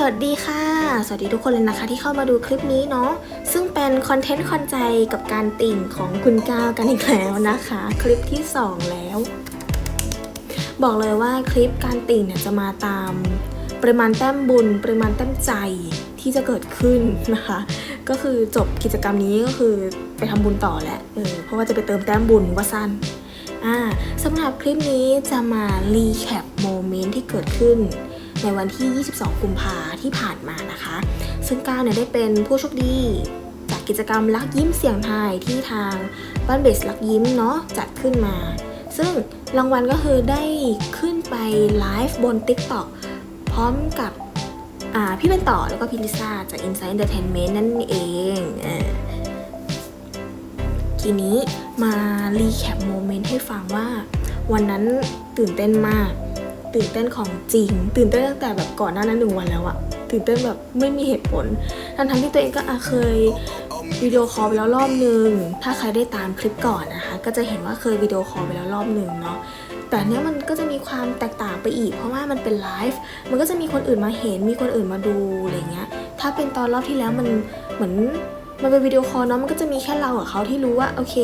สวัสดีค่ะ สวัสดีทุกคนเลยนะคะ ที่เข้ามาดูคลิปนี้เนาะซึ่งเป็นคอนเทนต์คอนใจกับการติ่งของคุณก้าวกันอีกแล้วนะคะ คลิปที่ 2 แล้ว บอกเลยว่าคลิปการติ่งเนี่ยจะมาตามปริมาณแต้มบุญ ปริมาณแต้มใจที่จะเกิดขึ้นนะคะ ก็คือจบกิจกรรมนี้ก็คือไปทำบุญต่อแหละเออเพราะว่าจะไปเติมแต้มบุญว่าสั้นอ่าสำหรับคลิปนี้จะมารีแคปโมเมนต์ที่เกิดขึ้น ในวันที่ 22 กุมภาที่ผ่านมานะคะ ซึ่งก้าวเนี่ยได้เป็นผู้โชคดีจากกิจกรรมลักยิ้มเสียงไทยที่ทางบ้านเบสลักยิ้มเนาะจัดขึ้นมา ซึ่งรางวัลก็คือได้ขึ้นไปไลฟ์บน TikTok พร้อมกับพี่เป็นต่อแล้วก็พี่ลิซ่าจาก Inside Entertainment นั่นเองอทีนี้มารีแคปโมเมนต์ให้ฟังว่า วันนั้นตื่นเต้นมาก ตื่นเต้นของจริง ตื่นเต้นตั้งแต่แบบก่อนหน้านั้นหนึ่งวันแล้วอะตื่นเต้นแบบไม่มีเหตุผล ทั้งทั้งที่ตัวเองก็เคยวิดีโอคอลไปแล้วรอบนึง ถ้าใครได้ตามคลิปก่อนนะคะ ก็จะเห็นว่าเคยวิดีโอคอลไปแล้วรอบหนึ่งเนาะแต่เนี้ยมันก็จะมีความแตกต่างไปอีก เพราะว่ามันเป็นไลฟ์มันก็จะมีคนอื่นมาเห็นมีคนอื่นมาดูอะไรเงี้ยถ้าเป็นตอนรอบที่แล้วมันเหมือน มันเป็นวิดีโอคอลเนาะมันก็จะมีแค่เรากับเขาที่รู้ว่าโอเค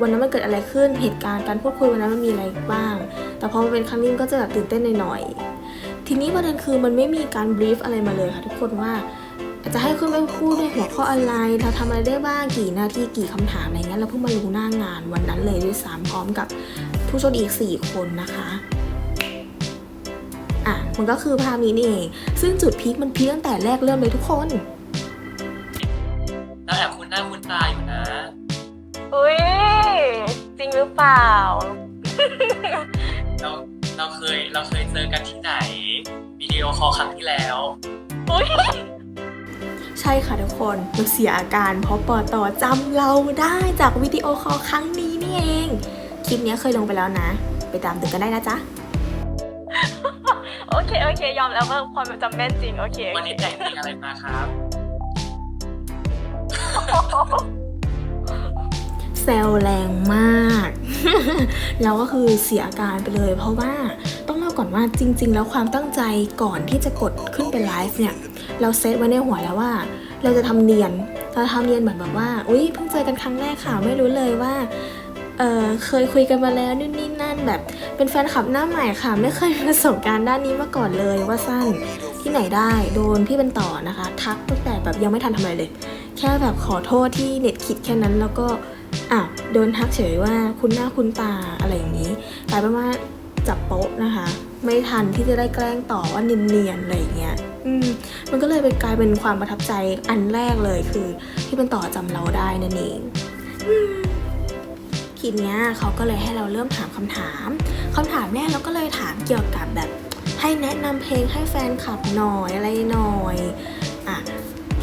วันนั้นมันเกิดอะไรขึ้นเหตุการณ์การพูดคุยวันนั้นมันมีอะไรบ้าง แต่พอมาเป็นครั้งนี้มันก็จะแบบตื่นเต้นหน่อยๆทีนี้ประเด็นคือมันไม่มีการบรีฟอะไรมาเลยค่ะทุกคนว่าจะให้ขึ้นไปพูดในหัวข้ออะไร เราทำอะไรได้บ้าง กี่นาที กี่คำถามอะไรเงี้ย เราเพิ่งมารู้หน้างานวันนั้นเลยด้วยซ้ำพร้อมกับผู้ชคดีอีก 4 คนนะคะ อะ มันก็คือภาพนี้นี่เอง ซึ่งจุดพีคมันพีคตั้งแต่แรกเริ่มเลยทุกคน ตาอยู่นะ อุ้ยจริงหรือเปล่า เราเราเคยเราเคยเจอกันที่ไหนวิดีโอคอลครั้งที่แล้ว อุ้ยใช่ค่ะทุกคนมันเสียอาการ เพราะปอต่อจำเราได้จากวิดีโอคอลครั้งนี้นี่เอง คลิปเนี้ยเคยลงไปแล้วนะ ไปตามดูกันได้นะจ๊ะ โอเค โอเค ยอมแล้วว่าความจำแม่นจริง โอเค วันนี้แต่งเพลงอะไรมาครับ แซวแรงมาก แล้วก็คือเสียอาการไปเลย เพราะว่าต้องเล่าก่อนว่าจริง ๆ แล้วความตั้งใจก่อนที่จะกดขึ้นไปไลฟ์เนี่ย เราเซตไว้ในหัวแล้วว่า เราจะทำเนียนเราทำเนียนเหมือนแบบว่าอุ้ยเพิ่งเจอกันครั้งแรกค่ะไม่รู้เลยว่าเเคยคุยกันมาแล้วนู่นนี่นั่นแบบ เป็นแฟนคลับหน้าใหม่ค่ะ ไม่เคยมีประสบการณ์ด้านนี้มาก่อนเลยว่าสั้นที่ไหนได้โดนพี่เป็นต่อนะคะ ทักตั้งแต่แบบยังไม่ทันทำอะไรเลย แค่แบบขอโทษที่เน็ตคิดแค่นั้นแล้วก็อะโดนทักเฉยว่าคุณหน้าคุณตาอะไรอย่างนี้กลายเป็นว่าจับโป๊ะนะคะ ไม่ทันที่จะได้แกล้งต่อว่าเนียนๆอะไรอย่างเงี้ยอืมมันก็เลยเป็นกลายเป็นความประทับใจอันแรกเลยคือ ที่เป็นต่อจำเราได้นั่นเองอืมทีเนี้ยเขาก็เลยให้เราเริ่มถามคำถามคำถามแรกเราก็เลยถามเกี่ยวกับแบบให้แนะนำเพลงให้แฟนคลับหน่อยอะไรหน่อย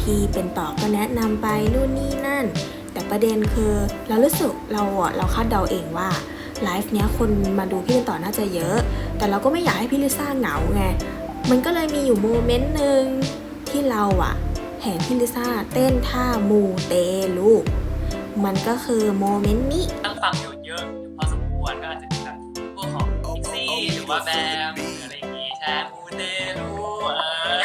พี่เป็นต่อก็แนะนำไปนู่นนี่นั่น แต่ประเด็นคือเรารู้สึกเราอะเราคาดเดาเองว่าไลฟ์เนี้ยคนมาดูพี่เป็นต่อน่าจะเยอะ แต่เราก็ไม่อยากให้พี่ลิซ่าเหงาไงมันก็เลยมีอยู่โมเมนต์หนึ่งที่เราอะเห็นพี่ลิซ่าเต้นท่ามูเตลูมันก็คือโมเมนต์นี้ตั้งฟังอยู่เยอะพอสมควรก็อาจจะเป็นแบบพวกของพิกซี่หรือว่าแบมอะไรอย่างงี้ใช่มูเตลูเออ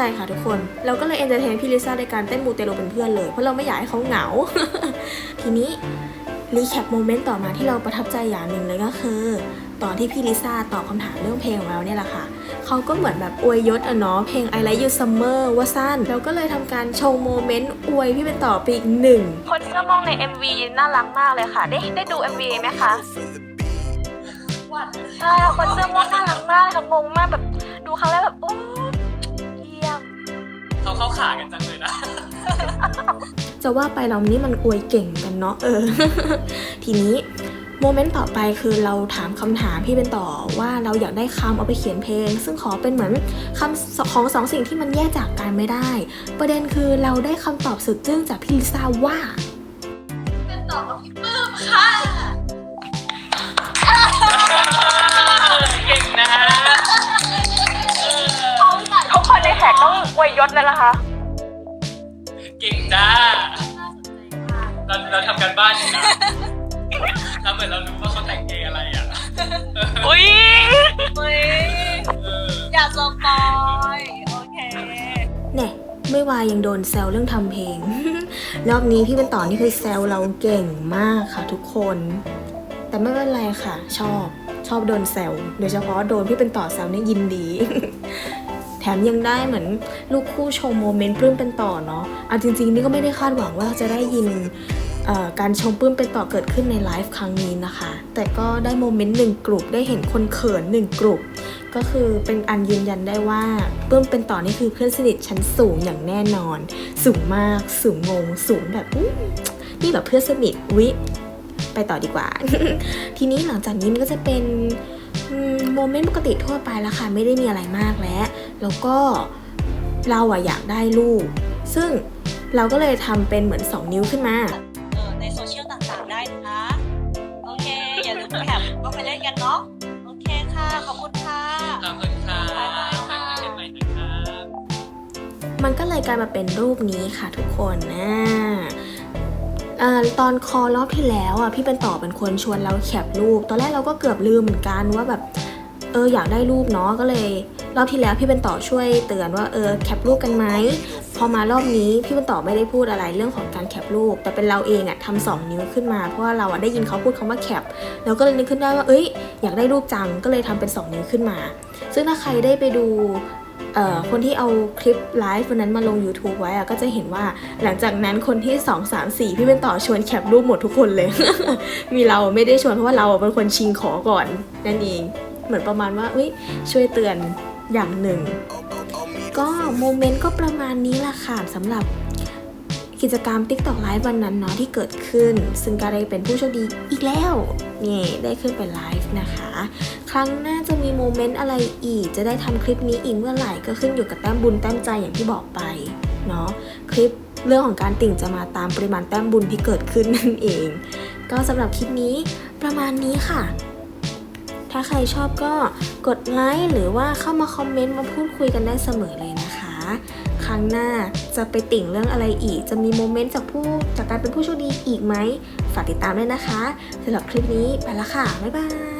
ช่ค่ะทุกคน เราก็เลยเอนเตอร์เทนพี่ลิซ่าในการเต้นมูเตโลเป็นเพื่อนเลย เพราะเราไม่อยากให้เขาเหงา ทีนี้รีแคปโมเมนต์ต่อมาที่เราประทับใจอย่างหนึ่งเลยก็คือ ตอนที่พี่ลิซ่าตอบคำถามเรื่องเพลงของเราเนี่ยแหละค่ะ เขาก็เหมือนแบบอวยยศอะเนาะเพลง I Like You Summer ว่าสั้นเราก็เลยทำการโชว์โมเมนต์อวยพี่เป็นต่อไปอีกหนึ่ง คนที่มองใน MV น่ารักมากเลยค่ะ ได้ได้ดู MV ไหมคะใช่ค่ะคนเสื้อม่วงน่ารักมากค่ะงงมากแบบ จะว่าไปเรานี่มันอวยเก่งกันเนาะเออ ทีนี้โมเมนต์ต่อไปคือเราถามคำถามพี่เป็นต่อว่าเราอยากได้คำเอาไปเขียนเพลง ซึ่งขอเป็นเหมือนคำของสองสิ่งที่มันแยกจากกันไม่ได้ ประเด็นคือเราได้คำตอบสุดจึ้งจากพี่ลิซ่าว่าเป็นต่อกับพี่ปื้มค่ะเก่งนะทุกคนในแท็กต้องอวยยศเลยนะคะ เก่งจ้า เราเราทำกันบ้านอยู่นะเราเหมือนเรารู้ว่าเขาแต่งเพลงอะไรอะอุ้ยอุ้ยเอออย่าสปอยไม่วายยังโดนแซวเรื่องทำเพลง รอบนี้พี่เป็นต่อนี่คือแซวเราเก่งมากค่ะทุกคน แต่ไม่เป็นไรค่ะ ชอบชอบโดนแซวโดยเฉพาะโดนพี่เป็นต่อแซวเนี่ยยินดี แถมยังได้เหมือนลูกคู่ชว์โมเมนต์ปลื้มเป็นต่อเนาะเอาจริง ๆ นี่ก็ไม่ได้คาดหวังว่าจะได้ยินการชมปลื้มเป็นต่อเกิดขึ้นในไลฟ์ครั้งนี้นะคะ แต่ก็ได้โมเมนต์หนึ่งกลุ่มได้เห็นคนเขินหนึ่งกลุ่มก็คือเป็นอันยืนยันได้ว่าปลื้มเป็นต่อนี่คือเพื่อนสนิทชั้นสูงอย่างแน่นอน สูงมาก สูงงง สูงแบบนี่แบบเพื่อนสนิทวิไปต่อดีกว่า ทีนี้หลังจากนี้มันก็จะเป็นโมเมนต์ปกติทั่วไปแล้วค่ะ ไม่ได้มีอะไรมากแล้ว แล้วก็เราอะอยากได้รูปซึ่งเราก็เลยทำเป็นเหมือน 2 นิ้วขึ้นมา เอ่อในโซเชียลต่างๆได้นะคะ โอเค อย่าลืมแคปก็ไปเล่นกันเนาะ โอเคค่ะ ขอบคุณค่ะ ขอบคุณครับบ๊ายบายค่ะ ไว้เจอกันใหม่นะครับ มันก็เลยกลายมาเป็นรูปนี้ค่ะทุกคนนะเอ่อตอนคอรอบที่แล้วอะพี่เป็นต่อเป็นคนชวนเราแคปรูป ตอนแรกเราก็เกือบลืมเหมือนกันว่าแบบ เอออยากได้รูปเนาะก็เลย รอบที่แล้วพี่เป็นต่อช่วยเตือนว่าเออแคปรูปกันไหมพอมารอบนี้พี่เป็นต่อไม่ได้พูดอะไรเรื่องของการแคปรูป แต่เป็นเราเองอะทำสองนิ้วขึ้นมาเพราะว่าเราอะได้ยินเขาพูดคำว่าแคปเราก็เลยนึกขึ้นได้ว่าเอ้ยอยากได้รูปจังก็เลยทำเป็นสองนิ้วขึ้นมา ซึ่งถ้าใครได้ไปดูคนที่เอาคลิปไลฟ์วันนั้นมาลง YouTube ไว้อะก็จะเห็นว่าหลังจากนั้นคนที่ 2 3 4 พี่เป็นต่อชวนแคปรูปหมดทุกคนเลย มีเราไม่ได้ชวนเพราะว่าเราเป็นคนชิงขอก่อนนั่นเอง เหมือนประมาณว่าอุ้ยช่วยเตือน อย่างหนึ่ง ก็โมเมนต์ก็ประมาณนี้ละค่ะสำหรับกิจกรรม TikTok Live วันนั้นเนาะที่เกิดขึ้น ซึ่งก็ได้เป็นผู้โชคดีอีกแล้วนี่ได้ขึ้นไปไลฟ์นะคะ ครั้งหน้าจะมีโมเมนต์อะไรอีก จะได้ทำคลิปนี้อีกเมื่อไหร่ก็ขึ้นอยู่กับแต้มบุญแต้มใจอย่างที่บอกไปเนาะคลิปเรื่องของการติ่งจะมาตามปริมาณแต้มบุญที่เกิดขึ้นนั่นเอง ก็สำหรับคลิปนี้ประมาณนี้ค่ะ ถ้าใครชอบก็กดไลค์หรือว่าเข้ามาคอมเมนต์มาพูดคุยกันได้เสมอเลยนะคะ ครั้งหน้าจะไปติ่งเรื่องอะไรอีก จะมีโมเมนต์จากผู้จากการเป็นผู้โชคดีอีกไหมฝากติดตามด้วยนะคะสำหรับคลิปนี้ไปละค่ะ บ๊ายบาย